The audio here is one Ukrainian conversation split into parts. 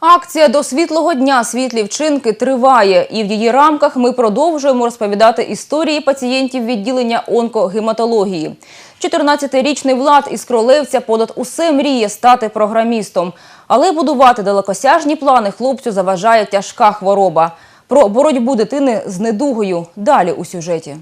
Акція до світлого дня світлі вчинки триває, і в її рамках ми продовжуємо розповідати історії пацієнтів відділення онкогематології. 14-річний Влад із Кролевця понад усе мріє стати програмістом. Але будувати далекосяжні плани хлопцю заважає тяжка хвороба. Про боротьбу дитини з недугою далі у сюжеті.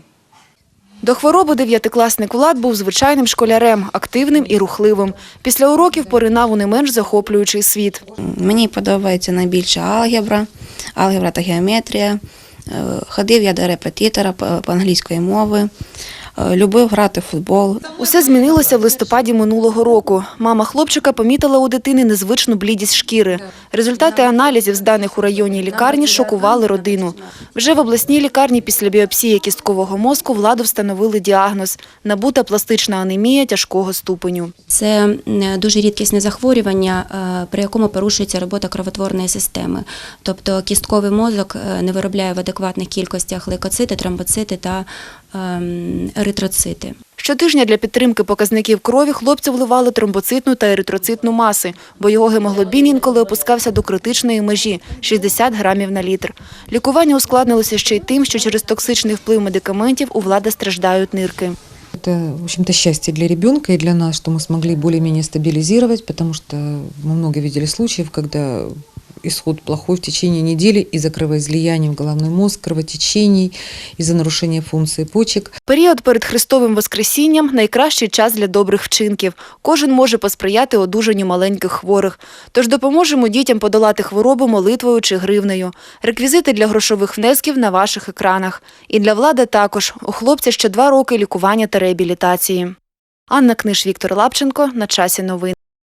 До хвороби дев'ятикласник Влад був звичайним школярем, активним і рухливим. Після уроків поринав у не менш захоплюючий світ. Мені подобається найбільше алгебра, алгебра та геометрія. Е, Ходив я до репетитора по англійської мови, любив грати в футбол. Усе змінилося в листопаді минулого року. Мама хлопчика помітила у дитини незвичну блідість шкіри. Результати аналізів, зданих у районній лікарні, шокували родину. Вже в обласній лікарні після біопсії кісткового мозку владу встановили діагноз – набута пластична анемія тяжкого ступеню. Це дуже рідкісне захворювання, е, при якому порушується робота кровотворної системи. Тобто кістковий мозок е, не виробляє в адекватних кількостях лейкоцити, тромбоцити та еритроцити. Щотижня для підтримки показників крові хлопцю вливали тромбоцитну та еритроцитну маси, бо його гемоглобін інколи опускався до критичної межі – 60 грамів на літр. Лікування ускладнилося ще й тим, що через токсичний вплив медикаментів у влади страждають нирки. Это, в общем-то, счастье для ребенка и для нас, что мы смогли более-менее стабилизировать, потому что мы много видели случаев, когда исход плохой в течение недели из-за кровоизлияния в головной мозг, кровотечений, из-за нарушения функции почек. Період перед Христовим Воскресінням – найкращий час для добрих вчинків. Кожен може посприяти одужанню маленьких хворих. Тож допоможемо дітям подолати хворобу молитвою чи гривнею. Реквізити для грошових внесків на ваших екранах. І для влади також. У хлопця ще два роки лікування та реабілітації. Анна Книж, Віктор Лапченко. На часі новин.